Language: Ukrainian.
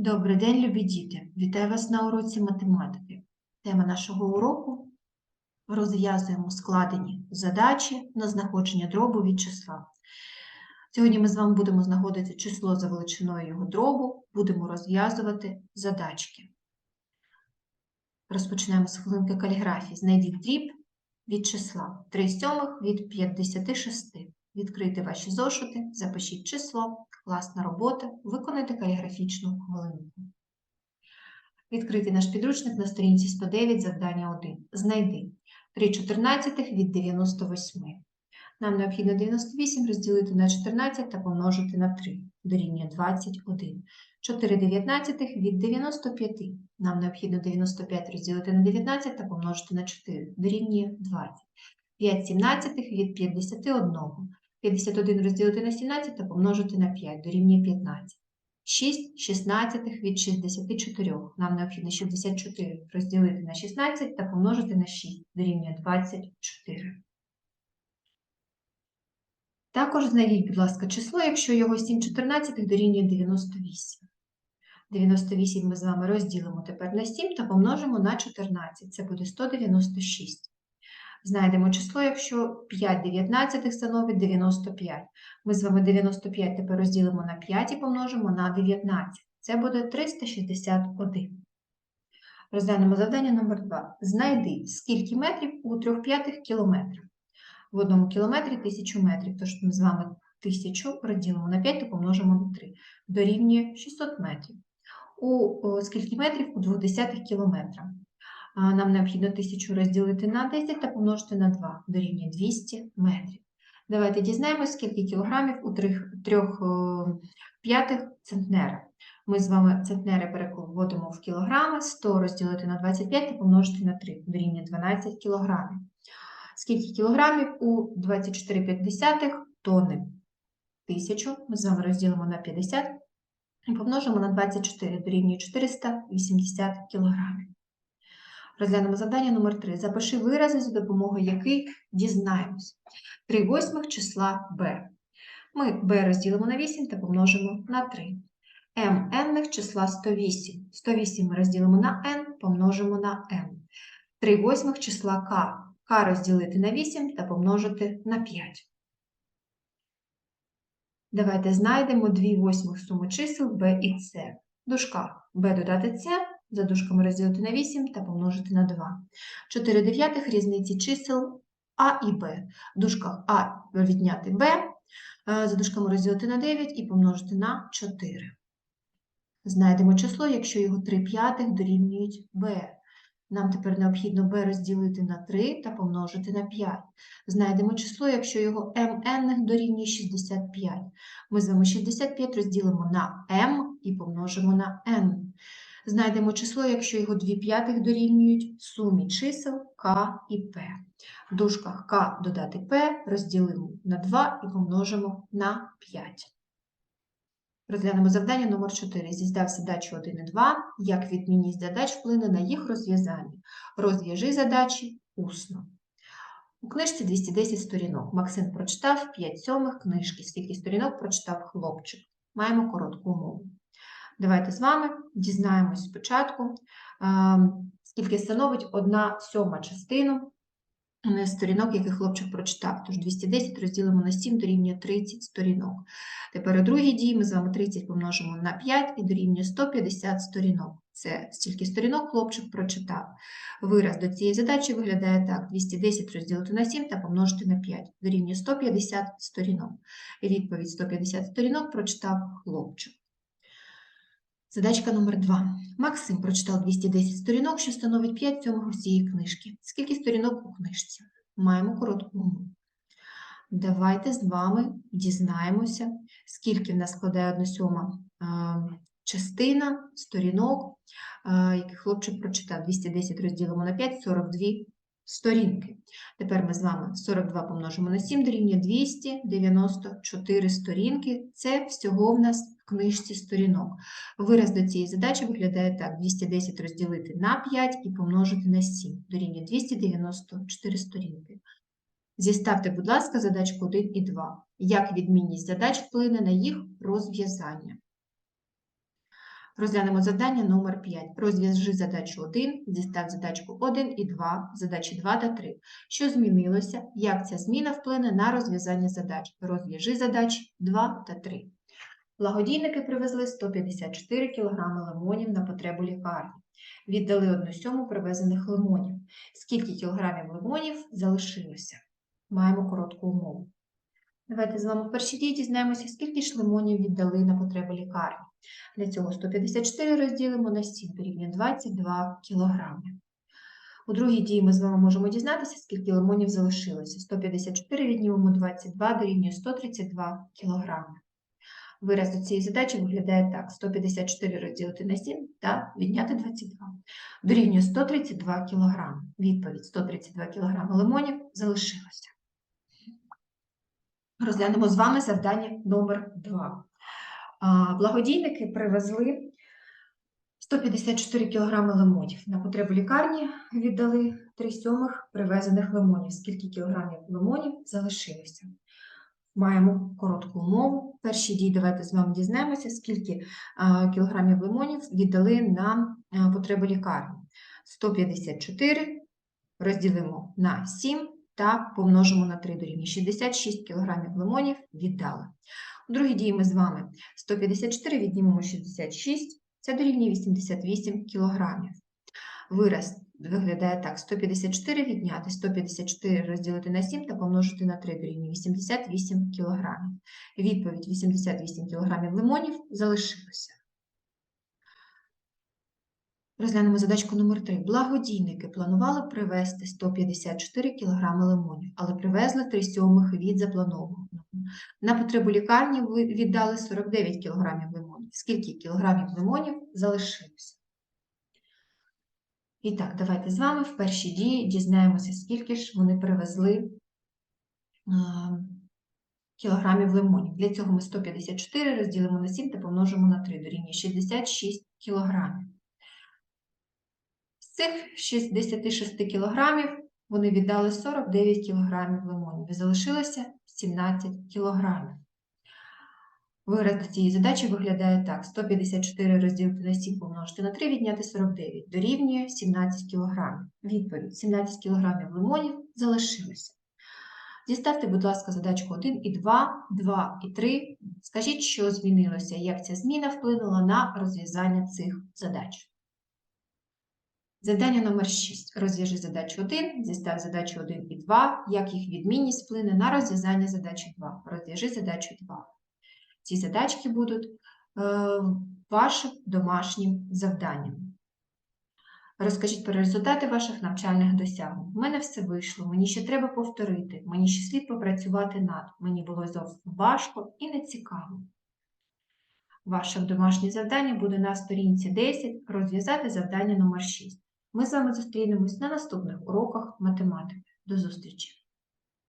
Добрий день, любі діти! Вітаю вас на уроці математики. Тема нашого уроку розв'язуємо складені задачі на знаходження дробу від числа. Сьогодні ми з вами будемо знаходити число за величиною його дробу, будемо розв'язувати задачки. Розпочнемо з хвилинки каліграфії. Знайдіть дріб від числа 3 сьомих від 56. Відкрийте ваші зошити, запишіть число, класна робота, виконайте каліграфічну хвилинку. Відкрийте наш підручник на сторінці 109, завдання 1. Знайди 3 чотирнадцятих від 98. Нам необхідно 98 розділити на 14 та помножити на 3, дорівнює 21. 4 дев'ятнадцятих від 95. Нам необхідно 95 розділити на 19 та помножити на 4, дорівнює 20. 5 сімнадцятих від 51. 51 розділити на 17 та помножити на 5, дорівнює 15. 6 шістнадцятих від 64. Нам необхідно 64 розділити на 16 та помножити на 6, дорівнює 24. Також знайдіть, будь ласка, число, якщо його 7 чотирнадцятих дорівнює 98. 98 ми з вами розділимо тепер на 7 та помножимо на 14. Це буде 196. Знайдемо число, якщо 5 дев'ятнадцятих становить 95. Ми з вами 95 тепер розділимо на 5 і помножимо на 19. Це буде 361. Розглянемо завдання номер 2. Знайди, скільки метрів у 3 п'ятих кілометрах. В одному кілометрі 1000 метрів, тож ми з вами 1000 розділимо на 5 та помножимо на 3. Дорівнює 600 метрів. У скільки метрів у 2 кілометра? Нам необхідно 1000 розділити на 10 та помножити на 2, дорівнює 200 метрів. Давайте дізнаємося, скільки кілограмів у 3, 3 п'ятих центнера. Ми з вами центнери переводимо в кілограми, 100 розділити на 25 та помножити на 3, дорівнює 12 кілограмів. Скільки кілограмів у 24,5 тонни? 1000 ми з вами розділимо на 50 і помножимо на 24, дорівнює 480 кілограмів. Розглянемо завдання номер 3. Запиши вирази, за допомогою яких дізнаємось. 3 восьмих числа b. Ми b розділимо на 8 та помножимо на 3. m n числа 108. 108 ми розділимо на n, помножимо на m. 3 восьмих числа k. k розділити на 8 та помножити на 5. Давайте знайдемо 2 восьмих суми чисел b і c. В дужках b додати c, за дужками розділити на 8 та помножити на 2. 4 дев'ятих різниці чисел а і b. В дужках а відняти b, е, за дужками розділити на 9 і помножити на 4. Знайдемо число, якщо його 3 п'ятих дорівнюють b. Нам тепер необхідно b розділити на 3 та помножити на 5. Знайдемо число, якщо його mn дорівнює 65. Ми з вами 65 розділимо на m і помножимо на n. Знайдемо число, якщо його 2 п'ятих дорівнюють сумі чисел k і p. В дужках k додати p розділимо на 2 і помножимо на 5. Розглянемо завдання номер 4. Зіздав задачу 1 і 2. Як відмінність задач вплине на їх розв'язання. Розв'яжи задачі усно. У книжці 210 сторінок. Максим прочитав 5 сьомих книжки. Скільки сторінок прочитав хлопчик. Маємо коротку умову. Давайте з вами дізнаємось спочатку, скільки становить одна сьома частину е, сторінок, яких хлопчик прочитав. Тож 210 розділимо на 7 дорівнює 30 сторінок. Тепер у другій дії ми з вами 30 помножимо на 5 і дорівнює 150 сторінок. Це стільки сторінок хлопчик прочитав. Вираз до цієї задачі виглядає так: 210 розділити на 7 та помножити на 5 дорівнює 150 сторінок. Відповідь 150 сторінок прочитав хлопчик. Задачка номер 2. Максим прочитав 210 сторінок, що становить 5 сьомих усієї книжки. Скільки сторінок у книжці? Маємо коротку умову. Давайте з вами дізнаємося, скільки в нас складає одна сьома е, частина сторінок, е, яких хлопчик прочитав. 210 розділимо на 5, 42 сторінки. Тепер ми з вами 42 помножимо на 7, дорівнює 294 сторінки. Це всього в нас книжці сторінок. Вираз до цієї задачі виглядає так: 210 розділити на 5 і помножити на 7, дорівнює 294 сторінки. Зіставте, будь ласка, задачку 1 і 2. Як відмінність задач вплине на їх розв'язання? Розглянемо завдання номер 5. Розв'яжи задачу 1, дістав задачку 1 і 2, задачі 2 та 3. Що змінилося? Як ця зміна вплине на розв'язання задач? Розв'яжи задачі 2 та 3. Благодійники привезли 154 кг лимонів на потребу лікарні. Віддали одну сьому привезених лимонів. Скільки кілограмів лимонів залишилося? Маємо коротку умову. Давайте з вами в першій дії дізнаємося, скільки ж лимонів віддали на потребу лікарні. Для цього 154 розділимо на 7 дорівнює 22 кілограми. У другій дії ми з вами можемо дізнатися, скільки лимонів залишилося. 154 віднімемо 22 дорівнює 132 кілограми. Вираз до цієї задачі виглядає так: 154 розділити на 7 та відняти 22. Дорівнює 132 кілограми. Відповідь 132 кілограми лимонів залишилося. Розглянемо з вами завдання номер 2. Благодійники привезли 154 кг лимонів. На потребу лікарні віддали 3 сьомих привезених лимонів. Скільки кілограмів лимонів залишилося? Маємо коротку умову. В першій дії давайте з вами дізнаємося, скільки кілограмів лимонів віддали на а, потребу лікарні. 154 розділимо на 7 та помножимо на 3 дорівнює 66 кг лимонів віддали. У другій дії ми з вами 154 віднімемо 66, це дорівнює 88 кг. Вираз виглядає так: 154 відняти, 154 розділити на 7 та помножити на 3 дорівнює 88 кг. Відповідь 88 кг лимонів залишилося. Розглянемо задачку номер 3. Благодійники планували привезти 154 кг лимонів, але привезли 3 сьомих від запланованого. На потребу лікарні віддали 49 кг лимонів. Скільки кілограмів лимонів залишилося? І так, давайте з вами в першій дії дізнаємося, скільки ж вони привезли кілограмів лимонів. Для цього ми 154 розділимо на 7 та помножимо на 3, дорівнює 66 кілограмів. З цих 66 кілограмів вони віддали 49 кілограмів лимонів і залишилося 17 кілограмів. Вираз цієї задачі виглядає так: 154 розділити на 7 помножити на 3, відняти 49, дорівнює 17 кг. Відповідь: 17 кг лимонів залишилося. Діставте, будь ласка, задачку 1 і 2, 2 і 3. Скажіть, що змінилося, як ця зміна вплинула на розв'язання цих задач. Завдання номер 6. Розв'яжи задачу 1, зістав задачу 1 і 2, як їх відмінність вплине на розв'язання задачі 2. Розв'яжи задачу 2. Ці задачки будуть е, вашим домашнім завданням. Розкажіть про результати ваших навчальних досягнень. У мене все вийшло, мені ще треба повторити, мені ще слід попрацювати над. Мені було зовсім важко і нецікаво. Ваше домашнє завдання буде на сторінці 10 розв'язати завдання номер 6. Ми з вами зустрінемось на наступних уроках математики. До зустрічі!